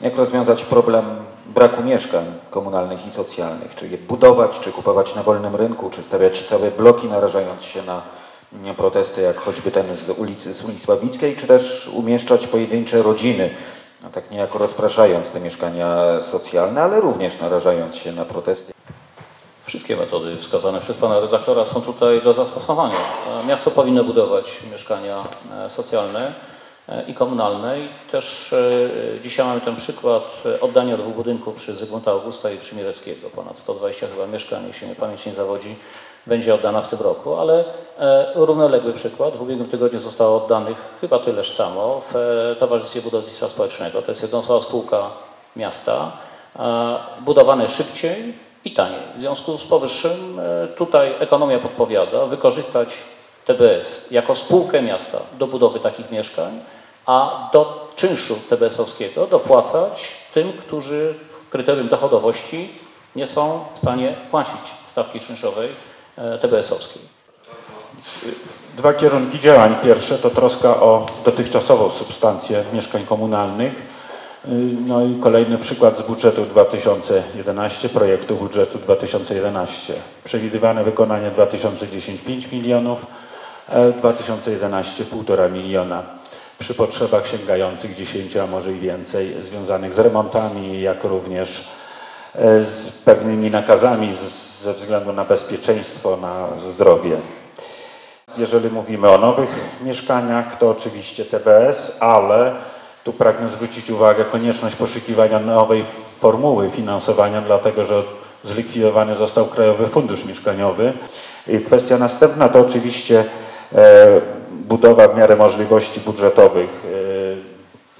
Jak rozwiązać problem braku mieszkań komunalnych i socjalnych? Czy je budować, czy kupować na wolnym rynku, czy stawiać całe bloki narażając się na protesty, jak choćby ten z ulicy Sulisławickiej, czy też umieszczać pojedyncze rodziny, no tak niejako rozpraszając te mieszkania socjalne, ale również narażając się na protesty. Wszystkie metody wskazane przez pana redaktora są tutaj do zastosowania. Miasto powinno budować mieszkania e, socjalne i komunalne. I też e, dzisiaj mamy ten przykład e, oddania dwóch budynków przy Zygmunta Augusta i przy Mireckiego. Ponad 120 chyba mieszkań, jeśli mnie pamięć nie zawodzi, będzie oddana w tym roku, ale e, równoległy przykład. W ubiegłym tygodniu zostało oddanych chyba tyleż samo w e, Towarzystwie Budownictwa Społecznego. To jest jednostkowa spółka miasta, e, budowane szybciej i taniej. W związku z powyższym e, tutaj ekonomia podpowiada wykorzystać TBS jako spółkę miasta do budowy takich mieszkań, a do czynszu TBS-owskiego dopłacać tym, którzy w kryterium dochodowości nie są w stanie płacić stawki czynszowej e, TBS-owskiej. Dwa kierunki działań. Pierwsze to troska o dotychczasową substancję mieszkań komunalnych. Y, No i kolejny przykład z budżetu 2011, projektu budżetu 2011. Przewidywane wykonanie 2010 5 milionów, e, 2011 1,5 miliona. Przy potrzebach sięgających 10, a może i więcej, związanych z remontami, jak również e, z pewnymi nakazami ze względu na bezpieczeństwo, na zdrowie. Jeżeli mówimy o nowych mieszkaniach, to oczywiście TBS, ale tu pragnę zwrócić uwagę konieczność poszukiwania nowej formuły finansowania, dlatego że zlikwidowany został Krajowy Fundusz Mieszkaniowy. I kwestia następna to oczywiście e, budowa w miarę możliwości budżetowych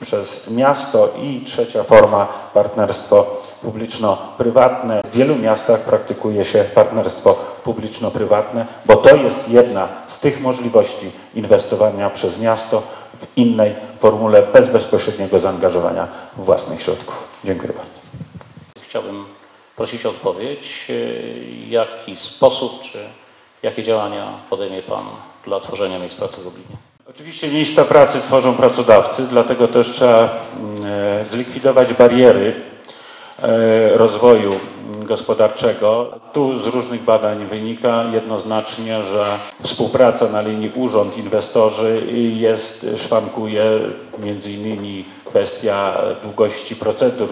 e, przez miasto i trzecia forma partnerstwo publiczno-prywatne. W wielu miastach praktykuje się partnerstwo publiczno-prywatne, bo to jest jedna z tych możliwości inwestowania przez miasto w innej formule bez bezpośredniego zaangażowania własnych środków. Dziękuję bardzo. Chciałbym prosić o odpowiedź, e, jaki sposób czy jakie działania podejmie Pan dla tworzenia miejsc pracy w Lublinie. Oczywiście miejsca pracy tworzą pracodawcy, dlatego też trzeba mm, e, zlikwidować bariery e, rozwoju gospodarczego. Tu z różnych badań wynika jednoznacznie, że współpraca na linii urząd-inwestorzy jest, szwankuje między innymi kwestia długości procedur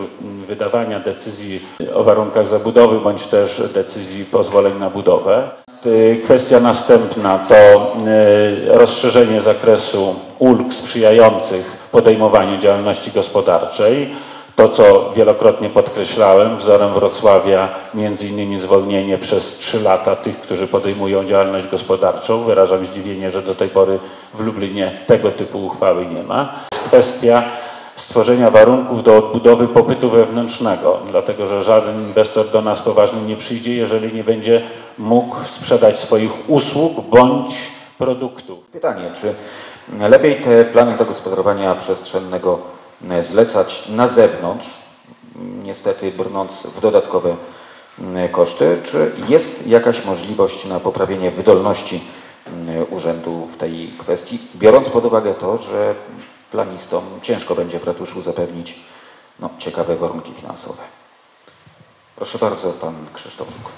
wydawania decyzji o warunkach zabudowy bądź też decyzji pozwoleń na budowę. Kwestia następna to y, rozszerzenie zakresu ulg sprzyjających podejmowaniu działalności gospodarczej. To, co wielokrotnie podkreślałem, wzorem Wrocławia między innymi zwolnienie przez trzy lata tych, którzy podejmują działalność gospodarczą. Wyrażam zdziwienie, że do tej pory w Lublinie tego typu uchwały nie ma. Kwestia stworzenia warunków do odbudowy popytu wewnętrznego, dlatego że żaden inwestor do nas poważnie nie przyjdzie, jeżeli nie będzie mógł sprzedać swoich usług bądź produktów. Pytanie, czy lepiej te plany zagospodarowania przestrzennego zlecać na zewnątrz, niestety brnąc w dodatkowe m, koszty, czy jest jakaś możliwość na poprawienie wydolności m, urzędu w tej kwestii, biorąc pod uwagę to, że planistom ciężko będzie w ratuszu zapewnić no, ciekawe warunki finansowe. Proszę bardzo, pan Krzysztof Żuk.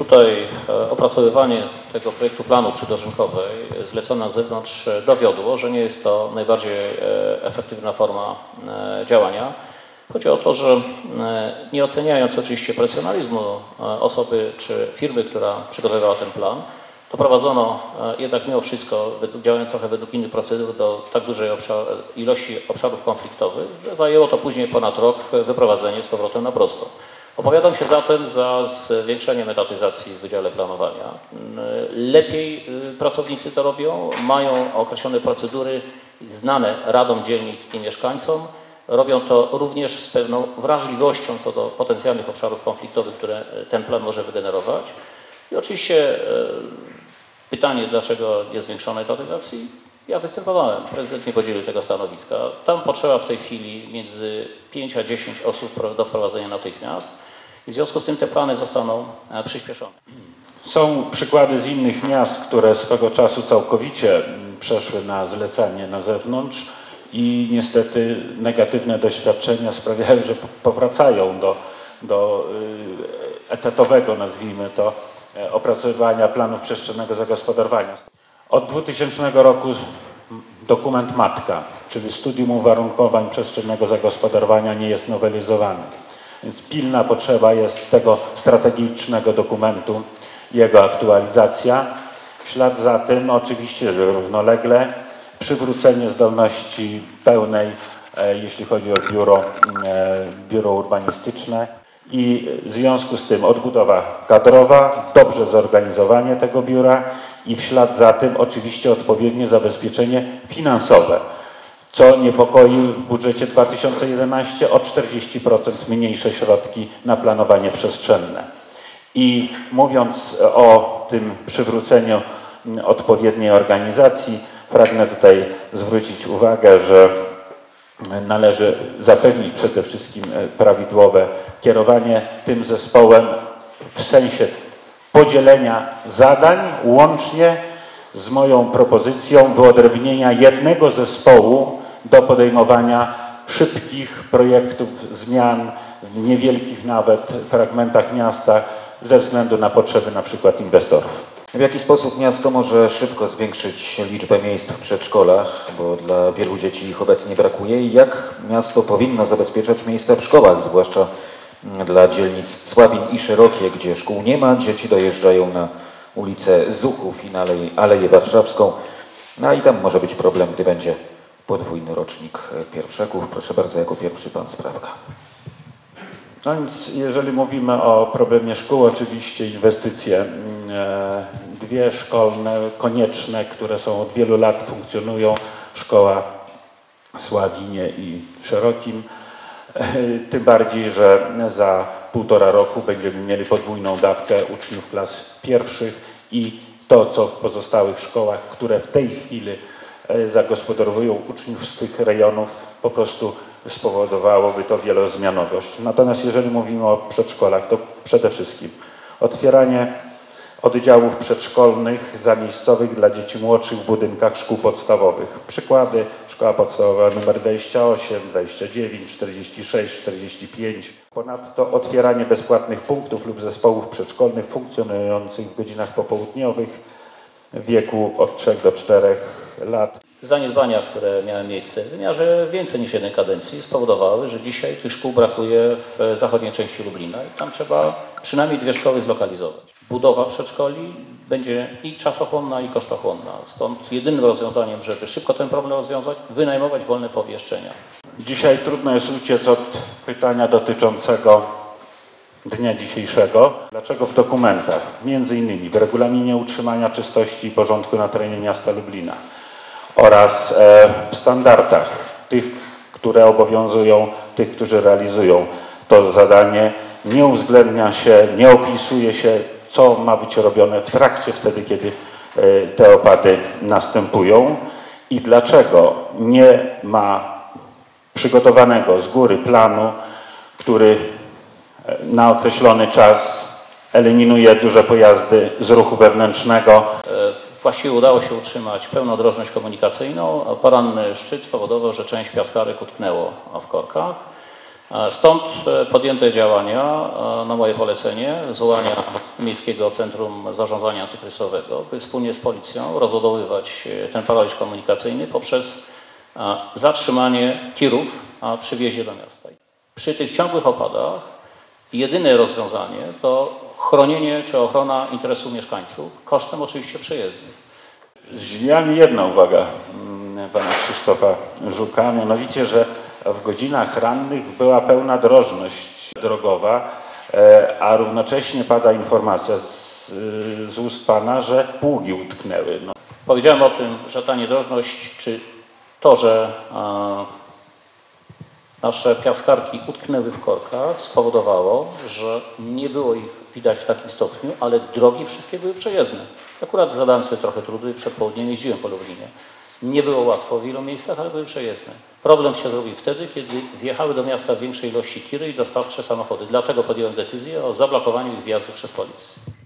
Tutaj e, opracowywanie tego projektu planu przydrożynkowej zlecone na zewnątrz e, dowiodło, że nie jest to najbardziej e, efektywna forma działania. Chodzi o to, że nie oceniając oczywiście profesjonalizmu osoby czy firmy, która przygotowywała ten plan, doprowadzono jednak mimo wszystko, działając trochę według innych procedur, do tak dużej obszar, ilości obszarów konfliktowych, że zajęło to później ponad rok wyprowadzenie z powrotem na prosto. Opowiadam się zatem za zwiększeniem etatyzacji w Wydziale Planowania. Lepiej y, pracownicy to robią, mają określone procedury znane radom dzielnic i mieszkańcom. Robią to również z pewną wrażliwością co do potencjalnych obszarów konfliktowych, które y, ten plan może wygenerować. I oczywiście y, pytanie, dlaczego nie zwiększono etatyzacji? Ja występowałem, prezydent nie podzielił tego stanowiska. Tam potrzeba w tej chwili między 5 a 10 osób do wprowadzenia natychmiast. W związku z tym te plany zostaną e, przyspieszone. Są przykłady z innych miast, które swego czasu całkowicie przeszły na zlecanie na zewnątrz i niestety negatywne doświadczenia sprawiają, że powracają do, do y, etatowego, nazwijmy to, e, opracowywania planów przestrzennego zagospodarowania. Od 2000 roku dokument MATKA, czyli Studium Uwarunkowań Przestrzennego Zagospodarowania nie jest nowelizowany. Więc pilna potrzeba jest tego strategicznego dokumentu, jego aktualizacja. W ślad za tym oczywiście równolegle przywrócenie zdolności pełnej, e, jeśli chodzi o biuro, e, biuro urbanistyczne i w związku z tym odbudowa kadrowa, dobrze zorganizowanie tego biura i w ślad za tym oczywiście odpowiednie zabezpieczenie finansowe co niepokoi w budżecie 2011 o 40% mniejsze środki na planowanie przestrzenne. I mówiąc o tym przywróceniu odpowiedniej organizacji, pragnę tutaj zwrócić uwagę, że należy zapewnić przede wszystkim prawidłowe kierowanie tym zespołem w sensie podzielenia zadań łącznie z moją propozycją wyodrębnienia jednego zespołu do podejmowania szybkich projektów zmian w niewielkich nawet fragmentach miasta ze względu na potrzeby na przykład inwestorów. W jaki sposób miasto może szybko zwiększyć liczbę miejsc w przedszkolach, bo dla wielu dzieci ich obecnie brakuje i jak miasto powinno zabezpieczać miejsca w szkołach, zwłaszcza dla dzielnic Słabin i Szerokie, gdzie szkół nie ma, dzieci dojeżdżają na ulicę Zuchów i na Aleję Warszawską, no i tam może być problem, gdy będzie podwójny rocznik pierwszeków. Proszę bardzo, jako pierwszy pan Sprawka. No więc jeżeli mówimy o problemie szkół, oczywiście inwestycje mm, e, dwie szkolne, konieczne, które są od wielu lat funkcjonują. Szkoła w Sławinie i Szerokim. E, tym bardziej, że za półtora roku będziemy mieli podwójną dawkę uczniów klas pierwszych i to, co w pozostałych szkołach, które w tej chwili E, zagospodarowują uczniów z tych rejonów, po prostu spowodowałoby to wielozmianowość. Natomiast jeżeli mówimy o przedszkolach, to przede wszystkim otwieranie oddziałów przedszkolnych zamiejscowych dla dzieci młodszych w budynkach szkół podstawowych. Przykłady szkoła podstawowa nr 28, 29, 46, 45. Ponadto otwieranie bezpłatnych punktów lub zespołów przedszkolnych funkcjonujących w godzinach popołudniowych w wieku od 3 do 4 lat. Zaniedbania, które miały miejsce w wymiarze więcej niż jednej kadencji spowodowały, że dzisiaj tych szkół brakuje w zachodniej części Lublina i tam trzeba przynajmniej dwie szkoły zlokalizować. Budowa przedszkoli będzie i czasochłonna, i kosztochłonna. Stąd jedynym rozwiązaniem, żeby szybko ten problem rozwiązać, wynajmować wolne pomieszczenia. Dzisiaj trudno jest uciec od pytania dotyczącego dnia dzisiejszego. Dlaczego w dokumentach, między innymi w regulaminie utrzymania czystości i porządku na terenie miasta Lublina, oraz e, w standardach tych, które obowiązują tych, którzy realizują to zadanie. Nie uwzględnia się, nie opisuje się, co ma być robione w trakcie, wtedy, kiedy e, te opady następują i dlaczego nie ma przygotowanego z góry planu, który e, na określony czas eliminuje duże pojazdy z ruchu wewnętrznego. Właściwie udało się utrzymać pełną drożność komunikacyjną, poranny szczyt spowodował, że część piaskarek utknęło w korkach. Stąd e, podjęte działania e, na moje polecenie zwołania Miejskiego Centrum Zarządzania Antykryzysowego, by wspólnie z policją rozładowywać e, ten paraliż komunikacyjny poprzez zatrzymanie tirów przy wjeździe do miasta. Przy tych ciągłych opadach jedyne rozwiązanie to chronienie czy ochrona interesu mieszkańców kosztem oczywiście przejezdnych. Zdziwiła jedna uwaga mm, pana Krzysztofa Żuka, mianowicie, że w godzinach rannych była pełna drożność drogowa, a równocześnie pada informacja z, z ust pana, że pługi utknęły. No. Powiedziałem o tym, że ta niedrożność, czy to, że a, nasze piaskarki utknęły w korkach, spowodowało, że nie było ich widać w takim stopniu, ale drogi wszystkie były przejezdne. Akurat zadałem sobie trochę trudu i przed południem jeździłem po Lublinie. Nie było łatwo w wielu miejscach, ale były przejezdne. Problem się zrobił wtedy, kiedy wjechały do miasta w większej ilości tiry i dostawcze samochody. Dlatego podjąłem decyzję o zablokowaniu ich wjazdu przez policję.